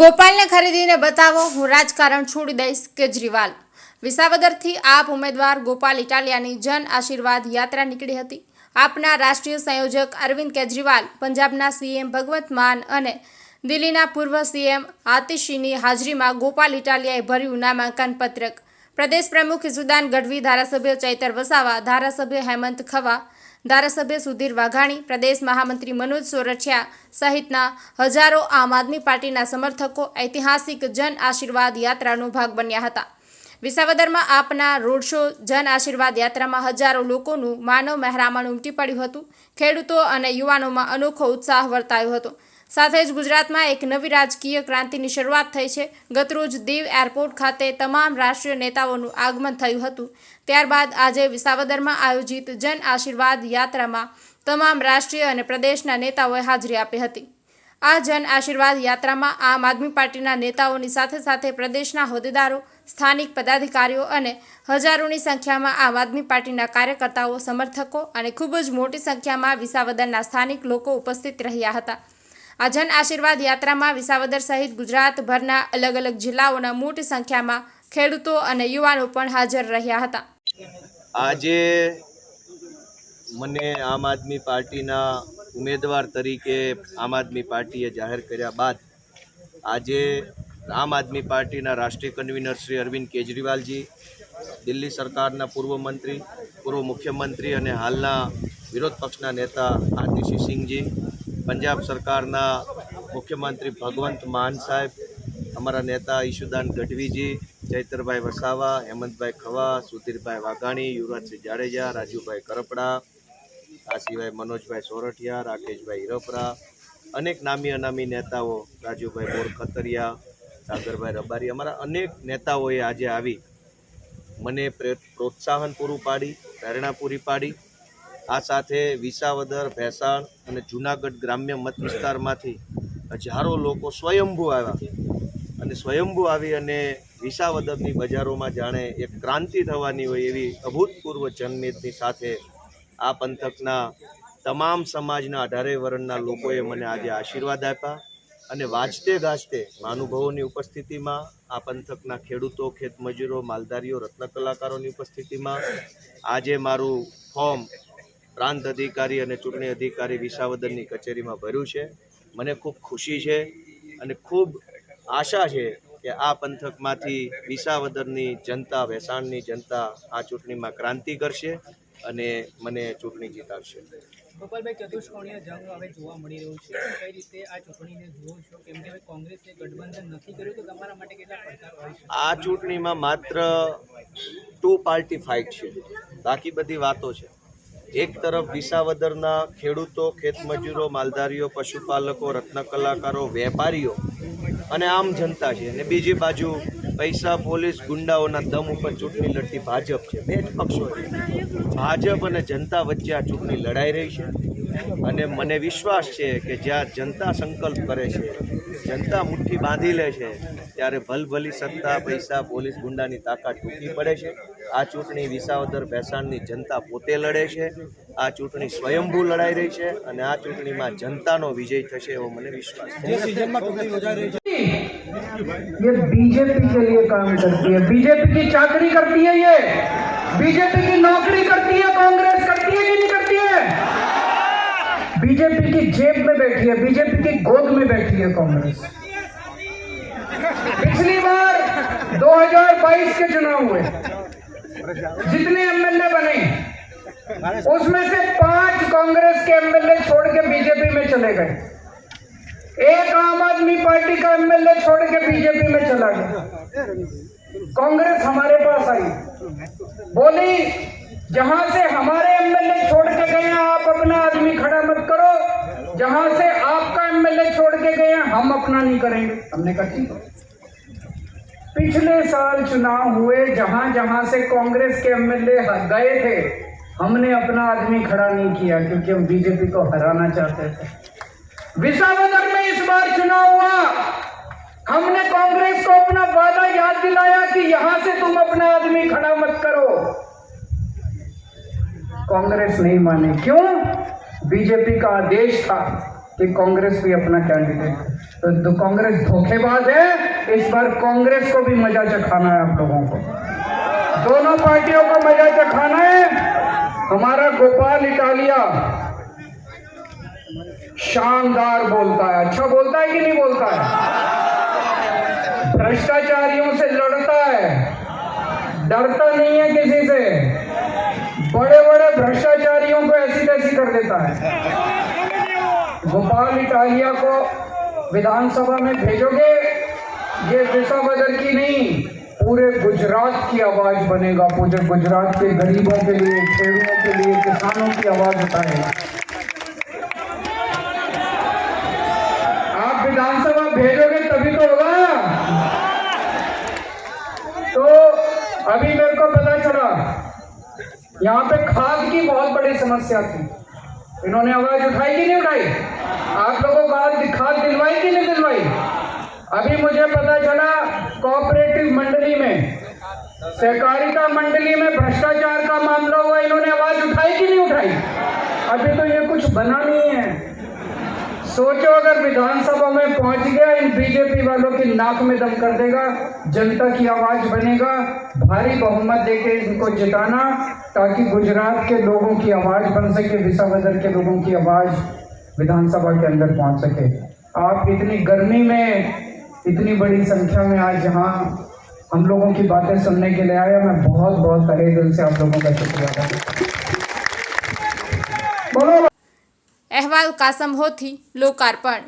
ગોપાલને ખરીદીને બતાવો, હું રાજકારણ છોડી દઈશ, કેજરીવાલ. વિસાવદરથી આપ ઉમેદવાર ગોપાલ ઇટાલિયાની જન આશીર્વાદ યાત્રા નીકળી હતી. આપના રાષ્ટ્રીય સંયોજક અરવિંદ કેજરીવાલ, પંજાબના સીએમ ભગવંત માન અને દિલ્હીના પૂર્વ સીએમ આતિશીની હાજરીમાં ગોપાલ ઇટાલિયાએ ભર્યું નામાંકન પત્રક. પ્રદેશ પ્રમુખ ઇસુદાન ગઢવી, ધારાસભ્ય ચૈતર વસાવા, ધારાસભ્ય હેમંત ખવા ધારાસભ્ય સુધીર વાઘાણી, પ્રદેશ મહામંત્રી મનોજ સોરઠિયા સહિતના હજારો આમ આદમી પાર્ટીના સમર્થકો ઐતિહાસિક જન આશીર્વાદ યાત્રાનો ભાગ બન્યા હતા. વિસાવદરમાં આપના રોડ શો જન આશીર્વાદ યાત્રામાં હજારો લોકોનું માનવ મહેરામણ ઉમટી પડ્યું હતું. ખેડૂતો અને યુવાનોમાં અનોખો ઉત્સાહ વર્તાયો હતો. સાથે જ ગુજરાતમાં એક નવી રાજકીય ક્રાંતિની શરૂઆત થઈ છે. ગતરોજ દીવ એરપોર્ટ ખાતે તમામ રાષ્ટ્રીય નેતાઓનું આગમન થયું હતું. ત્યારબાદ આજે વિસાવદરમાં આયોજિત જન આશીર્વાદ યાત્રામાં તમામ રાષ્ટ્રીય અને પ્રદેશના નેતાઓએ હાજરી આપી હતી. આ જન આશીર્વાદ યાત્રામાં આમ આદમી પાર્ટીના નેતાઓની સાથે સાથે પ્રદેશના હોદ્દેદારો, સ્થાનિક પદાધિકારીઓ અને હજારોની સંખ્યામાં આમ આદમી પાર્ટીના કાર્યકર્તાઓ, સમર્થકો અને ખૂબ જ મોટી સંખ્યામાં વિસાવદરના સ્થાનિક લોકો ઉપસ્થિત રહ્યા હતા. આ જન આશીર્વાદ યાત્રામાં વિસાવદર સહિત ગુજરાતભરના અલગ અલગ જિલ્લાઓના મોટી સંખ્યામાં ખેડૂતો અને યુવાનો પણ હાજર રહ્યા હતા. આજે મને આમ આદમી પાર્ટીના ઉમેદવાર તરીકે આમ આદમી પાર્ટીએ જાહેર કર્યા બાદ આજે આમ આદમી પાર્ટીના રાષ્ટ્રીય કન્વીનર શ્રી અરવિંદ કેજરીવાલજી, દિલ્હી સરકારના પૂર્વ મંત્રી, પૂર્વ મુખ્યમંત્રી અને હાલના વિરોધ પક્ષના નેતા આતિશી સિંહજી પંજાબ સરકારના મુખ્યમંત્રી ભગવંત માન સાહેબ, અમારા નેતા ઈશુદાન ગઢવીજી, ચૈતરભાઈ વસાવા, હેમંતભાઈ ખવા, સુધીરભાઈ વાઘાણી, યુવરાજસિંહ જાડેજા, રાજુભાઈ કરપડા, આ સિવાય મનોજભાઈ સોરઠિયા, રાકેશભાઈ હિરપરા, અનેક નામી અનામી નેતાઓ, રાજુભાઈ બોર ખતરિયા, સાગરભાઈ રબારી, અમારા અનેક નેતાઓએ આજે આવી મને પ્રોત્સાહન પૂરું પાડી, પ્રેરણા પૂરી પાડી. આ સાથે વિસાવદર, ભેસાણ અને જૂનાગઢ ગ્રામ્ય મત વિસ્તારમાંથી હજારો લોકો સ્વયંભૂ આવ્યા. અને સ્વયંભૂ આવી અને વિસાવદરની બજારોમાં જાણે એક ક્રાંતિ થવાની હોય એવી અભૂતપૂર્વ જનમેદની સાથે આ પંથકના તમામ સમાજના અઢારે વર્ણના લોકોએ મને આજે આશીર્વાદ આપ્યા અને વાંચતે ગાજતે મહાનુભાવોની ઉપસ્થિતિમાં, આ પંથકના ખેડૂતો, ખેતમજૂરો, માલધારીઓ, રત્ન કલાકારોની ઉપસ્થિતિમાં આજે મારું ફોર્મ પ્રાંત અધિકારી અને ચૂંટણી અધિકારી વિસાવદરની કચેરીમાં ભર્યું છે. મને ખૂબ ખુશી છે અને ખૂબ આશા છે કે આ પંથકમાંથી વિસાવદરની જનતા વેસાણની જનતા આ ચૂંટણીમાં ક્રાંતિ કરશે અને મને ચૂંટણી જીતાડશે. ગોપાલભાઈ ચતુષ્કોણીય જંગ હવે જોવા મળી રહ્યું છે. કઈ રીતે આ ચૂંટણીને જુઓ છો? કેમ કે કોંગ્રેસે ગઠબંધન નથી કર્યું તો તમારા માટે કેટલા પડકાર આ ચૂંટણીમાં માત્ર ટુ પાર્ટી ફાઇટ છે. બાકી બધી વાતો છે. એક તરફ વિસાવદરના ખેડૂતો, ખેતમજૂરો, માલધારીઓ, પશુપાલકો રત્ન કલાકારો વેપારીઓ અને આમ જનતા છે. અને બીજી બાજુ પૈસા, પોલીસ, ગુંડાઓના દમ ઉપર ચૂંટણી લડતી ભાજપ છે. બે જ પક્ષો છે. ભાજપ અને જનતા વચ્ચે આ ચૂંટણી લડાઈ રહી છે. અને મને વિશ્વાસ છે કે જ્યાં જનતા સંકલ્પ કરે છે, જનતા મુઠ્ઠી બાંધી લે છે, ત્યારે ભલભલી સત્તા, પૈસા, પોલીસ, ગુંડાની તાકાત ટૂંકી પડે છે. આ ચૂંટણી વિસાવદર ભેસાણની જનતા પોતે લડે છે આ ચૂંટણી સ્વયંભૂ લડાઈ રહી છે અને આ ચૂંટણીમાં જનતાનો વિજય થશે એવો મને વિશ્વાસ છે ये बीजेपी के लिए काम करती है बीजेपी की चाकरी करती है ये बीजेपी की नौकरी करती है कांग्रेस करती है कि नहीं करती है बीजेपी की जेब में बैठी है बीजेपी की गोद में बैठी है कांग्रेस पिछली बार 2022 के चुनाव हुए जितने एमएलए बने, उसमें से पाँच कांग्रेस के एमएलए छोड़ के बीजेपी में चले गए। एक आम आदमी पार्टी का एमएलए छोड़ के बीजेपी में चला गया। कांग्रेस हमारे पास आई। बोली, जहाँ से हमारे एमएलए छोड़ के गए आप अपना आदमी खड़ा मत करो। जहाँ से आपका एमएलए छोड़ के गए हम अपना नहीं करेंगे। हमने कहा, ठीक। पिछले साल चुनाव हुए, जहाँ जहाँ से कांग्रेस के एमएलए गए थे, हमने अपना आदमी खड़ा नहीं किया, क्योंकि हम बीजेपी को हराना चाहते थे। विसावदर में इस बार चुनाव हुआ। हमने कांग्रेस को अपना वादा याद दिलाया कि यहाँ से तुम अपना आदमी खड़ा मत करो। कांग्रेस नहीं माने। क्यों? बीजेपी का आदेश था। कि कांग्रेस भी अपना कैंडिडेट तो, कांग्रेस धोखेबाज है इस बार कांग्रेस को भी मज़ा चखाना है आप लोगों को। दोनों पार्टियों को मज़ा चखाना है। हमारा गोपाल इटालिया शानदार बोलता है। अच्छा बोलता है कि नहीं बोलता है? भ्रष्टाचारियों से लड़ता है। डरता नहीं है किसी से। बड़े बड़े भ्रष्टाचारियों को ऐसी तैसी कर देता है। गोपाल इटालिया को विधानसभा में भेजोगे? ये विसावदर की नहीं, पूरे गुजरात की आवाज़ बनेगा। पूरे गुजरात के गरीबों के लिए खेड़ूओं के लिए, किसानों की आवाज़ उठाएगा। आप विधानसभा भेजोगे तभी तो होगा। तो अभी मेरे को पता चला, यहाँ पे खाद की बहुत बड़ी समस्या थी। इन्होंने आवाज़ उठाई कि नहीं उठाई? आप लोगों को आज खाद दिलवाई कि नहीं दिलवाई? अभी मुझे पता चला, कोऑपरेटिव मंडली में, सहकारिता मंडली में भ्रष्टाचार का मामला हुआ, इन्होंने आवाज़ उठाई कि नहीं उठाई? अभी तो ये कुछ बना नहीं है। सोचो, अगर विधानसभा में पहुँच गया, इन बीजेपी वालों की नाक में दम कर देगा, जनता की आवाज़ बनेगा, भारी बहुमत देके इनको जिताना, ताकि गुजरात के लोगों की आवाज़ बन सके, विसावदर के लोगों की आवाज़ विधानसभा के अंदर पहुँच सके। आप इतनी गर्मी में, इतनी बड़ी संख्या में आज यहाँ हम लोगों की बातें सुनने के लिए आया मैं बहुत बहुत तहे दिल से आप लोगों का शुक्रिया बोलो। અહેવાલ કાસમ હોથી લોકાર્પણ.